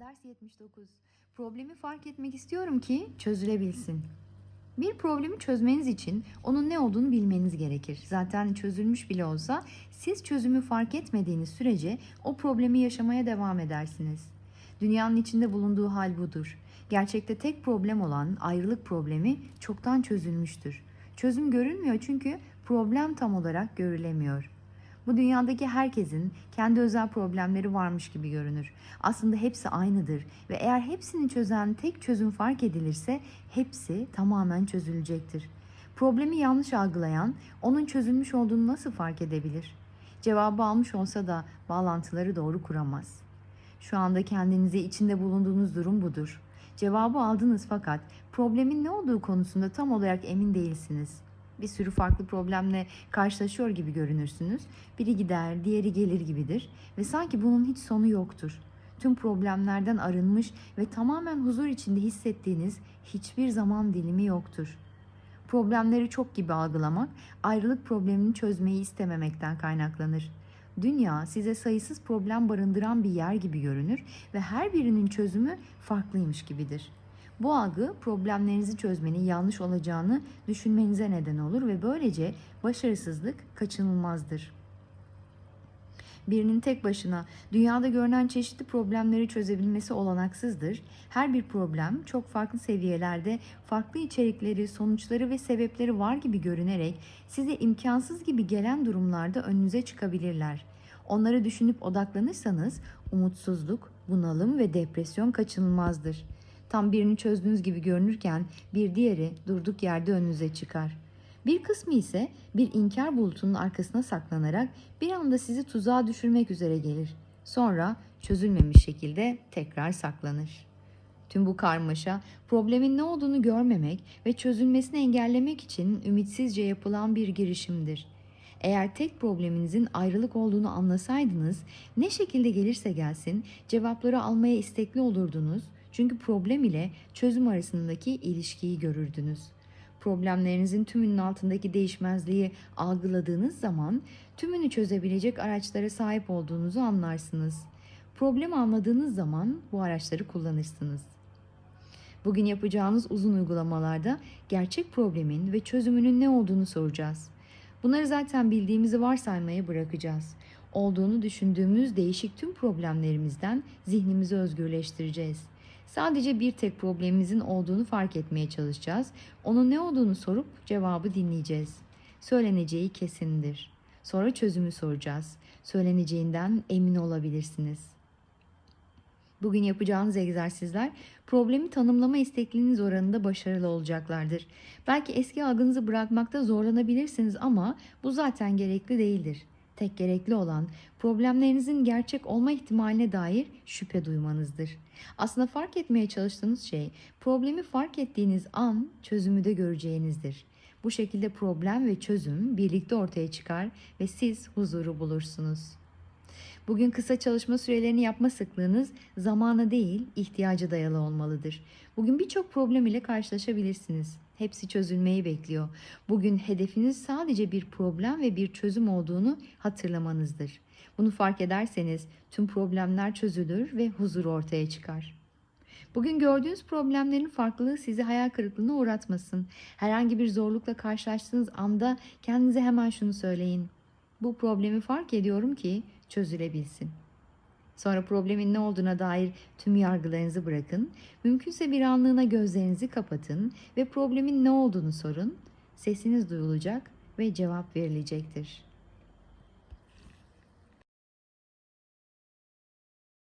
Ders 79. Problemi fark etmek istiyorum ki çözülebilsin. Bir problemi çözmeniz için onun ne olduğunu bilmeniz gerekir. Zaten çözülmüş bile olsa siz çözümü fark etmediğiniz sürece o problemi yaşamaya devam edersiniz. Dünyanın içinde bulunduğu hal budur. Gerçekte tek problem olan ayrılık problemi çoktan çözülmüştür. Çözüm görünmüyor çünkü problem tam olarak görülemiyor. Bu dünyadaki herkesin kendi özel problemleri varmış gibi görünür. Aslında hepsi aynıdır ve eğer hepsini çözen tek çözüm fark edilirse hepsi tamamen çözülecektir. Problemi yanlış algılayan onun çözülmüş olduğunu nasıl fark edebilir? Cevabı almış olsa da bağlantıları doğru kuramaz. Şu anda kendinizi içinde bulunduğunuz durum budur. Cevabı aldınız fakat problemin ne olduğu konusunda tam olarak emin değilsiniz bir sürü farklı problemle karşılaşıyor gibi görünürsünüz. Biri gider, diğeri gelir gibidir ve sanki bunun hiç sonu yoktur. Tüm problemlerden arınmış ve tamamen huzur içinde hissettiğiniz hiçbir zaman dilimi yoktur. Problemleri çok gibi algılamak, ayrılık problemini çözmeyi istememekten kaynaklanır. Dünya size sayısız problem barındıran bir yer gibi görünür ve her birinin çözümü farklıymış gibidir. Bu algı problemlerinizi çözmenin yanlış olacağını düşünmenize neden olur ve böylece başarısızlık kaçınılmazdır. Birinin tek başına dünyada görünen çeşitli problemleri çözebilmesi olanaksızdır. Her bir problem çok farklı seviyelerde farklı içerikleri, sonuçları ve sebepleri var gibi görünerek size imkansız gibi gelen durumlarda önünüze çıkabilirler. Onları düşünüp odaklanırsanız umutsuzluk, bunalım ve depresyon kaçınılmazdır. Tam birini çözdüğünüz gibi görünürken bir diğeri durduk yerde önünüze çıkar. Bir kısmı ise bir inkar bulutunun arkasına saklanarak bir anda sizi tuzağa düşürmek üzere gelir. Sonra çözülmemiş şekilde tekrar saklanır. Tüm bu karmaşa problemin ne olduğunu görmemek ve çözülmesini engellemek için ümitsizce yapılan bir girişimdir. Eğer tek probleminizin ayrılık olduğunu anlasaydınız, ne şekilde gelirse gelsin cevapları almaya istekli olurdunuz çünkü problem ile çözüm arasındaki ilişkiyi görürdünüz. Problemlerinizin tümünün altındaki değişmezliği algıladığınız zaman tümünü çözebilecek araçlara sahip olduğunuzu anlarsınız. Problem anladığınız zaman bu araçları kullanırsınız. Bugün yapacağınız uzun uygulamalarda gerçek problemin ve çözümünün ne olduğunu soracağız. Bunları zaten bildiğimizi varsaymayı bırakacağız. Olduğunu düşündüğümüz değişik tüm problemlerimizden zihnimizi özgürleştireceğiz. Sadece bir tek problemimizin olduğunu fark etmeye çalışacağız. Onun ne olduğunu sorup cevabı dinleyeceğiz. Söyleneceği kesindir. Sonra çözümü soracağız. Söyleneceğinden emin olabilirsiniz. Bugün yapacağınız egzersizler problemi tanımlama istekliliğiniz oranında başarılı olacaklardır. Belki eski algınızı bırakmakta zorlanabilirsiniz ama bu zaten gerekli değildir. Tek gerekli olan problemlerinizin gerçek olma ihtimaline dair şüphe duymanızdır. Aslında fark etmeye çalıştığınız şey problemi fark ettiğiniz an çözümü de göreceğinizdir. Bu şekilde problem ve çözüm birlikte ortaya çıkar ve siz huzuru bulursunuz. Bugün kısa çalışma sürelerini yapma sıklığınız zamana değil, ihtiyaca dayalı olmalıdır. Bugün birçok problem ile karşılaşabilirsiniz. Hepsi çözülmeyi bekliyor. Bugün hedefiniz sadece bir problem ve bir çözüm olduğunu hatırlamanızdır. Bunu fark ederseniz tüm problemler çözülür ve huzur ortaya çıkar. Bugün gördüğünüz problemlerin farklılığı sizi hayal kırıklığına uğratmasın. Herhangi bir zorlukla karşılaştığınız anda kendinize hemen şunu söyleyin. Bu problemi fark ediyorum ki çözülebilsin. Sonra problemin ne olduğuna dair tüm yargılarınızı bırakın. Mümkünse bir anlığına gözlerinizi kapatın ve problemin ne olduğunu sorun. Sesiniz duyulacak ve cevap verilecektir.